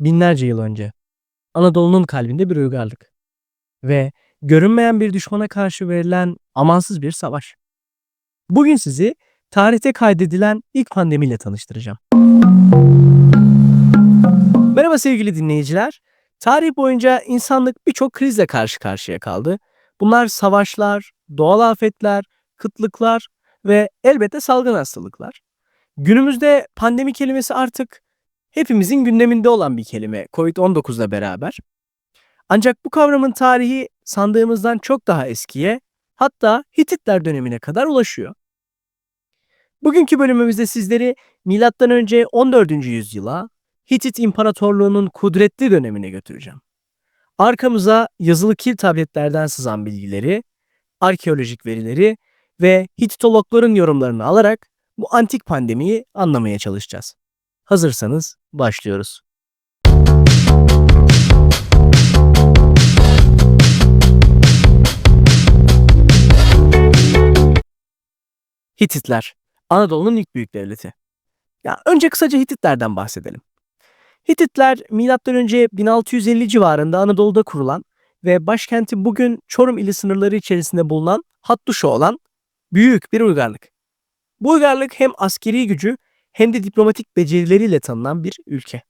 binlerce yıl önce Anadolu'nun kalbinde bir uygarlık ve görünmeyen bir düşmana karşı verilen amansız bir savaş. Bugün sizi tarihte kaydedilen ilk pandemiyle tanıştıracağım. Merhaba sevgili dinleyiciler. Tarih boyunca insanlık birçok krizle karşı karşıya kaldı. Bunlar savaşlar, doğal afetler, kıtlıklar ve elbette salgın hastalıklar. Günümüzde pandemi kelimesi artık hepimizin gündeminde olan bir kelime COVID-19 ile beraber. Ancak bu kavramın tarihi sandığımızdan çok daha eskiye, hatta Hititler dönemine kadar ulaşıyor. Bugünkü bölümümüzde sizleri milattan önce 14. yüzyıla Hitit İmparatorluğu'nun kudretli dönemine götüreceğim. Arkamıza yazılı kil tabletlerden sızan bilgileri, arkeolojik verileri ve Hititologların yorumlarını alarak bu antik pandemiyi anlamaya çalışacağız. Hazırsanız başlıyoruz. Hititler, Anadolu'nun ilk büyük devleti. Ya önce kısaca Hititlerden bahsedelim. Hititler M.Ö. 1650 civarında Anadolu'da kurulan ve başkenti bugün Çorum ili sınırları içerisinde bulunan Hattuşa olan büyük bir uygarlık. Bu uygarlık hem askeri gücü hem de diplomatik becerileriyle tanınan bir ülke.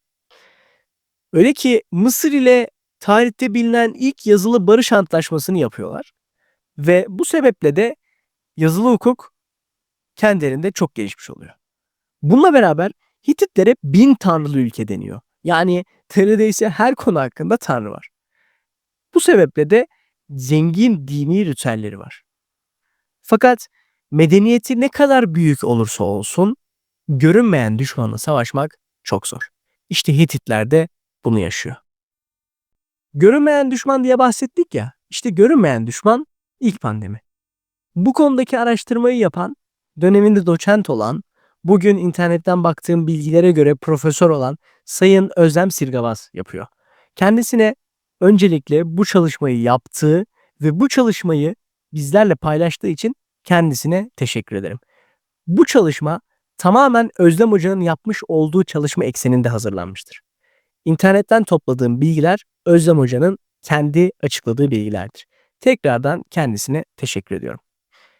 Öyle ki Mısır ile tarihte bilinen ilk yazılı barış antlaşmasını yapıyorlar. Ve bu sebeple de yazılı hukuk kendilerinde çok gelişmiş oluyor. Bununla beraber Hititlere bin tanrılı ülke deniyor. Yani neredeyse her konu hakkında tanrı var. Bu sebeple de zengin dini ritüelleri var. Fakat medeniyeti ne kadar büyük olursa olsun görünmeyen düşmanla savaşmak çok zor. İşte Hititler de bunu yaşıyor. Görünmeyen düşman diye bahsettik ya. İşte görünmeyen düşman ilk pandemi. Bu konudaki araştırmayı yapan, döneminde doçent olan, bugün internetten baktığım bilgilere göre profesör olan Sayın Özlem Sirgavaz yapıyor. Kendisine öncelikle bu çalışmayı yaptığı ve bu çalışmayı bizlerle paylaştığı için kendisine teşekkür ederim. Bu çalışma tamamen Özlem Hoca'nın yapmış olduğu çalışma ekseninde hazırlanmıştır. İnternetten topladığım bilgiler Özlem Hoca'nın kendi açıkladığı bilgilerdir. Tekrardan kendisine teşekkür ediyorum.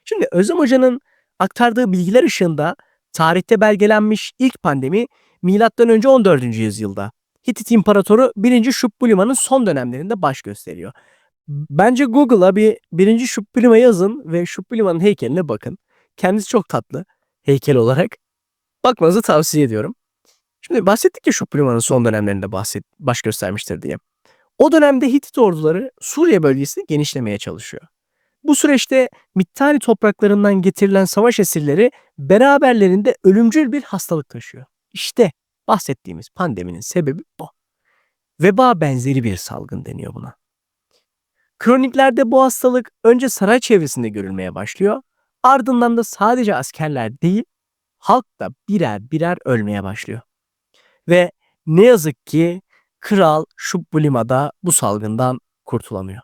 Şimdi Özlem Hoca'nın aktardığı bilgiler ışığında tarihte belgelenmiş ilk pandemi milattan önce 14. yüzyılda Hitit İmparatoru 1. Şubbulima'nın son dönemlerinde baş gösteriyor. Bence Google'a bir 1. Şubbulima yazın ve Şubbulima'nın heykeline bakın. Kendisi çok tatlı heykel olarak. Bakmanızı tavsiye ediyorum. Şimdi bahsettik ya Şubbulima'nın son dönemlerinde bahset, baş göstermiştir diye. O dönemde Hitit orduları Suriye bölgesini genişlemeye çalışıyor. Bu süreçte Mittani topraklarından getirilen savaş esirleri beraberlerinde ölümcül bir hastalık taşıyor. İşte bahsettiğimiz pandeminin sebebi bu. Veba benzeri bir salgın deniyor buna. Kroniklerde bu hastalık önce saray çevresinde görülmeye başlıyor. Ardından da sadece askerler değil, halk da birer birer ölmeye başlıyor. Ve ne yazık ki Kral Şubbulima'da da bu salgından kurtulamıyor.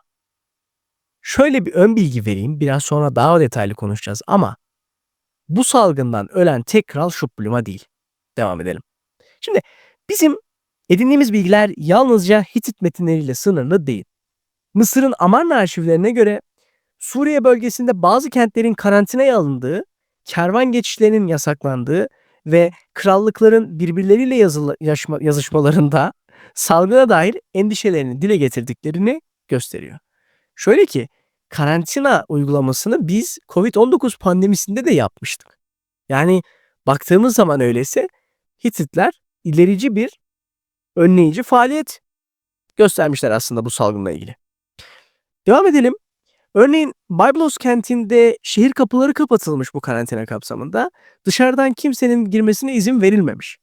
Şöyle bir ön bilgi vereyim, biraz sonra daha detaylı konuşacağız ama bu salgından ölen tek kral Şubbulima değil. Devam edelim. Şimdi bizim edindiğimiz bilgiler yalnızca Hitit metinleriyle sınırlı değil. Mısır'ın Amarna arşivlerine göre Suriye bölgesinde bazı kentlerin karantinaya alındığı, kervan geçişlerinin yasaklandığı ve krallıkların birbirleriyle yazılı, yaşma, yazışmalarında salgına dair endişelerini dile getirdiklerini gösteriyor. Şöyle ki karantina uygulamasını biz COVID-19 pandemisinde de yapmıştık. Yani baktığımız zaman öyleyse Hititler ilerici bir önleyici faaliyet göstermişler aslında bu salgınla ilgili. Devam edelim. Örneğin Byblos kentinde şehir kapıları kapatılmış bu karantina kapsamında. Dışarıdan kimsenin girmesine izin verilmemiş.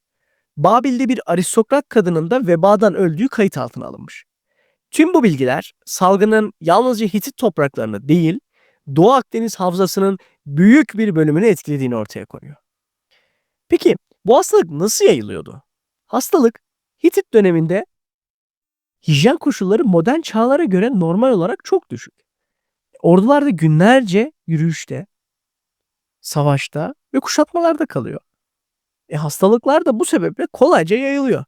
Babil'de bir aristokrat kadının da vebadan öldüğü kayıt altına alınmış. Tüm bu bilgiler salgının yalnızca Hitit topraklarını değil, Doğu Akdeniz havzasının büyük bir bölümünü etkilediğini ortaya koyuyor. Peki bu hastalık nasıl yayılıyordu? Hastalık Hitit döneminde hijyen koşulları modern çağlara göre normal olarak çok düşük. Ordular da günlerce yürüyüşte, savaşta ve kuşatmalarda kalıyor. E hastalıklar da bu sebeple kolayca yayılıyor.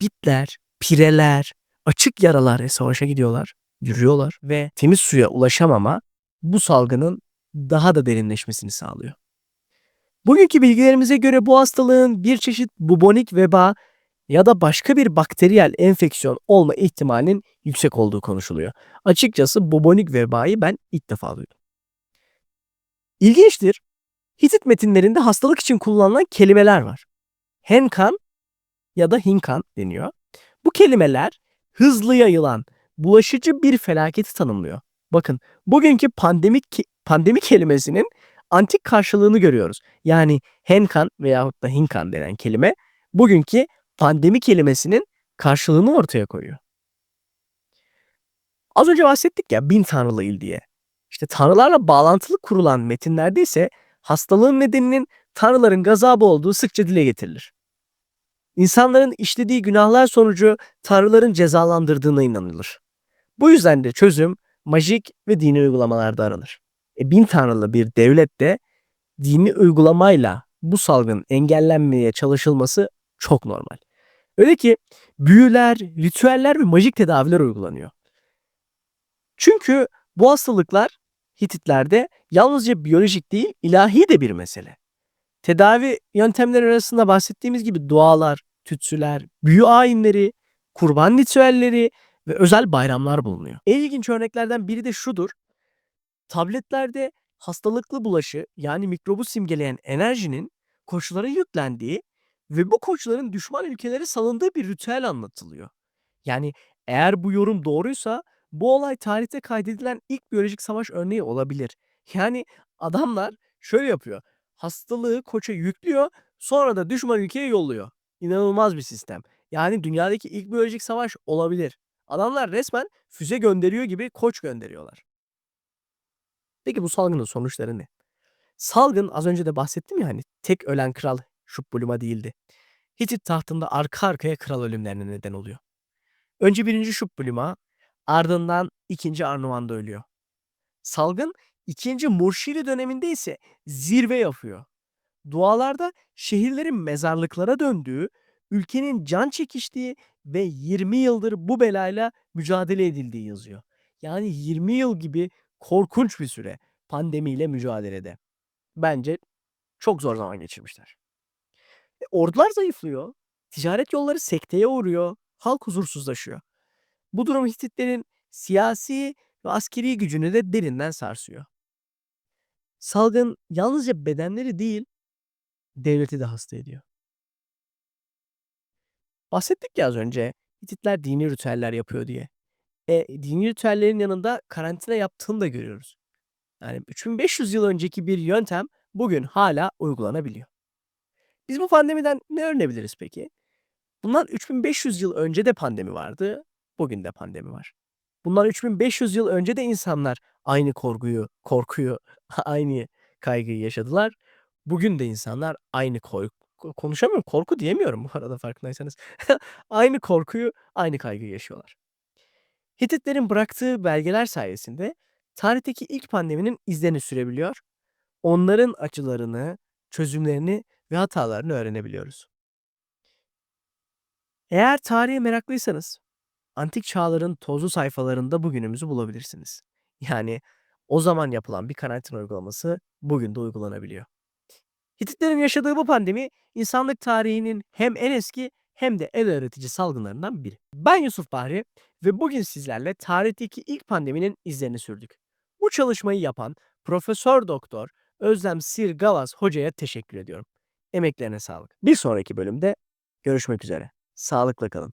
Bitler, pireler, açık yaralar e, savaşa gidiyorlar, yürüyorlar ve temiz suya ulaşamama bu salgının daha da derinleşmesini sağlıyor. Bugünkü bilgilerimize göre bu hastalığın bir çeşit bubonik veba ya da başka bir bakteriyel enfeksiyon olma ihtimalinin yüksek olduğu konuşuluyor. Açıkçası bubonik vebayı ben ilk defa duydum. İlginçtir. Hitit metinlerinde hastalık için kullanılan kelimeler var. Henkan ya da hinkan deniyor. Bu kelimeler hızlı yayılan, bulaşıcı bir felaketi tanımlıyor. Bakın bugünkü pandemik pandemi kelimesinin antik karşılığını görüyoruz. Yani henkan veyahut da hinkan denen kelime bugünkü pandemi kelimesinin karşılığını ortaya koyuyor. Az önce bahsettik ya bin tanrılı il diye. İşte tanrılarla bağlantılı kurulan metinlerde ise hastalığın nedeninin tanrıların gazabı olduğu sıkça dile getirilir. İnsanların işlediği günahlar sonucu tanrıların cezalandırdığına inanılır. Bu yüzden de çözüm majik ve dini uygulamalarda aranır. E, bin tanrılı bir devlette dini uygulamayla bu salgın engellenmeye çalışılması çok normal. Öyle ki büyüler, ritüeller ve majik tedaviler uygulanıyor. Çünkü bu hastalıklar Hititlerde yalnızca biyolojik değil, ilahi de bir mesele. Tedavi yöntemleri arasında bahsettiğimiz gibi dualar, tütsüler, büyü ayinleri, kurban ritüelleri ve özel bayramlar bulunuyor. En ilginç örneklerden biri de şudur. Tabletlerde hastalıklı bulaşı yani mikrobu simgeleyen enerjinin koçlara yüklendiği ve bu koçların düşman ülkelere salındığı bir ritüel anlatılıyor. Yani eğer bu yorum doğruysa bu olay tarihte kaydedilen ilk biyolojik savaş örneği olabilir. Yani adamlar şöyle yapıyor. Hastalığı koça yüklüyor, sonra da düşman ülkeye yolluyor. İnanılmaz bir sistem. Yani dünyadaki ilk biyolojik savaş olabilir. Adamlar resmen füze gönderiyor gibi koç gönderiyorlar. Peki bu salgının sonuçları ne? Salgın az önce de bahsettim ya hani tek ölen kral Şubbuluma değildi. Hitit tahtında arka arkaya kral ölümlerine neden oluyor. Önce birinci Şubbuluma, ardından ikinci Arnuvan'da ölüyor. Salgın ikinci Murşiri döneminde ise zirve yapıyor. Dualarda şehirlerin mezarlıklara döndüğü, ülkenin can çekiştiği ve 20 yıldır bu belayla mücadele edildiği yazıyor. Yani 20 yıl gibi korkunç bir süre pandemiyle mücadelede. Bence çok zor zaman geçirmişler. E, ordular zayıflıyor. Ticaret yolları sekteye uğruyor. Halk huzursuzlaşıyor. Bu durum Hititlerin siyasi ve askeri gücünü de derinden sarsıyor. Salgın yalnızca bedenleri değil, devleti de hasta ediyor. Bahsettik ya az önce Hititler dini ritüeller yapıyor diye. E, dini ritüellerin yanında karantina yaptığını da görüyoruz. Yani 3500 yıl önceki bir yöntem bugün hala uygulanabiliyor. Biz bu pandemiden ne öğrenebiliriz peki? Bundan 3500 yıl önce de pandemi vardı, bugün de pandemi var. Bundan 3500 yıl önce de insanlar aynı korkuyu, korkuyu, aynı kaygıyı yaşadılar. Bugün de insanlar aynı koy konuşamıyorum, korku diyemiyorum bu arada farkındaysanız. aynı korkuyu, aynı kaygıyı yaşıyorlar. Hititlerin bıraktığı belgeler sayesinde tarihteki ilk pandeminin izlerini sürebiliyor. Onların acılarını, çözümlerini ve hatalarını öğrenebiliyoruz. Eğer tarihe meraklıysanız antik çağların tozlu sayfalarında bugünümüzü bulabilirsiniz. Yani o zaman yapılan bir karantina uygulaması bugün de uygulanabiliyor. Hititlerin yaşadığı bu pandemi insanlık tarihinin hem en eski hem de en öğretici salgınlarından biri. Ben Yusuf Bahri ve bugün sizlerle tarihteki ilk pandeminin izlerini sürdük. Bu çalışmayı yapan Profesör Doktor Özlem Sir Gavaz hocaya teşekkür ediyorum. Emeklerine sağlık. Bir sonraki bölümde görüşmek üzere. Sağlıkla kalın.